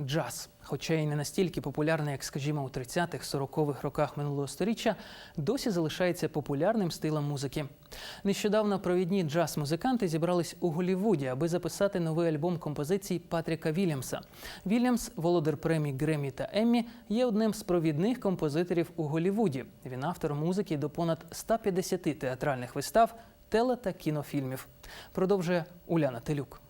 Джаз, хоча й не настільки популярний, як, скажімо, у 30-х, 40-х роках минулого століття, досі залишається популярним стилем музики. Нещодавно провідні джаз-музиканти зібрались у Голлівуді, аби записати новий альбом композицій Патріка Вільямса. Вільямс, володар премій Гремі та Еммі, є одним з провідних композиторів у Голлівуді. Він автор музики до понад 150 театральних вистав, теле та кінофільмів. Продовжує Уляна Телюк.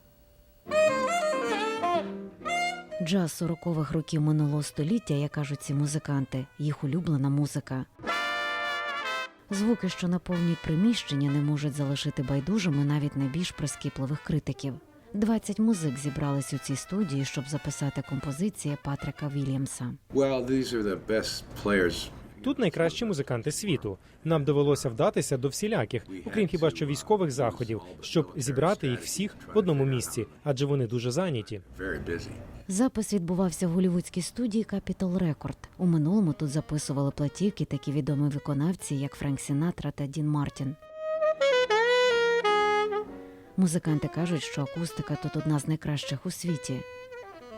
Джаз 40-х років минулого століття, як кажуть ці музиканти, їх улюблена музика. Звуки, що наповнюють приміщення, не можуть залишити байдужими навіть найбільш прискіпливих критиків. 20 музик зібрались у цій студії, щоб записати композиції Патрика Вільямса. Well, these are the best players. Тут найкращі музиканти світу. Нам довелося вдатися до всіляких, окрім хіба що військових заходів, щоб зібрати їх всіх в одному місці, адже вони дуже зайняті. Запис відбувався в голівудській студії Capitol Record. У минулому тут записували платівки такі відомі виконавці, як Френк Сінатра та Дін Мартін. Музиканти кажуть, що акустика тут одна з найкращих у світі.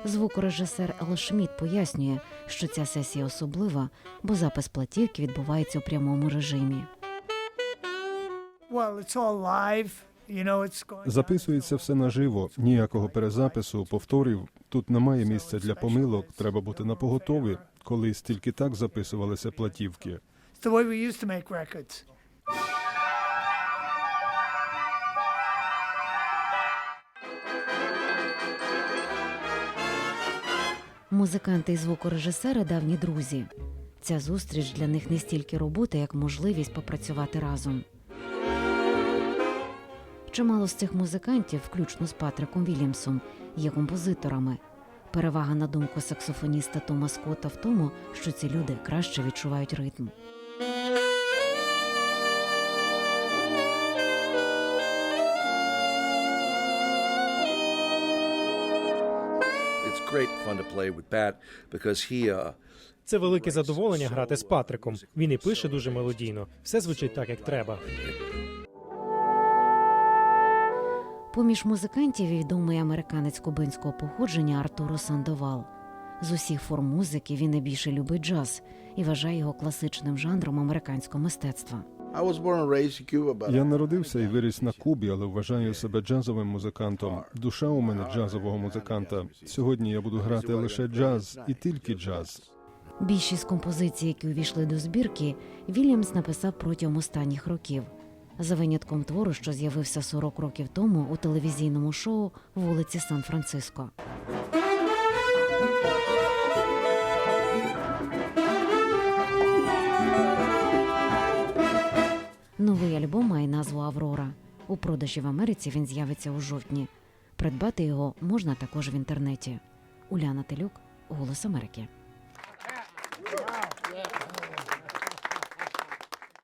Звукорежисер Ел Шмідт пояснює, що ця сесія особлива, бо запис платівки відбувається у прямому режимі. Well, it's all live. Записується все наживо, ніякого перезапису, повторів. Тут немає місця для помилок. Треба бути на поготові. Колись тільки так записувалися платівки. Музиканти і звукорежисери давні друзі. Ця зустріч для них не стільки робота, як можливість попрацювати разом. Чимало з цих музикантів, включно з Патриком Вільямсом, є композиторами. Перевага на думку саксофоніста Тома Скотта в тому, що ці люди краще відчувають ритм. Це велике задоволення грати з Патриком. Він і пише дуже мелодійно. Все звучить так, як треба. Поміж музикантів відомий американець кубинського походження Артуро Сандовал. З усіх форм музики він найбільше любить джаз і вважає його класичним жанром американського мистецтва. I was born and raised in Cuba, but Я народився і виріс на Кубі, але вважаю себе джазовим музикантом. Душа у мене джазового музиканта. Сьогодні я буду грати лише джаз і тільки джаз. Більшість композицій, які увійшли до збірки, Вільямс написав протягом останніх років. За винятком твору, що з'явився 40 років тому у телевізійному шоу вулиці Сан-Франциско. Аврора. У продажі в Америці він з'явиться у жовтні. Придбати його можна також в інтернеті. Уляна Телюк, Голос Америки.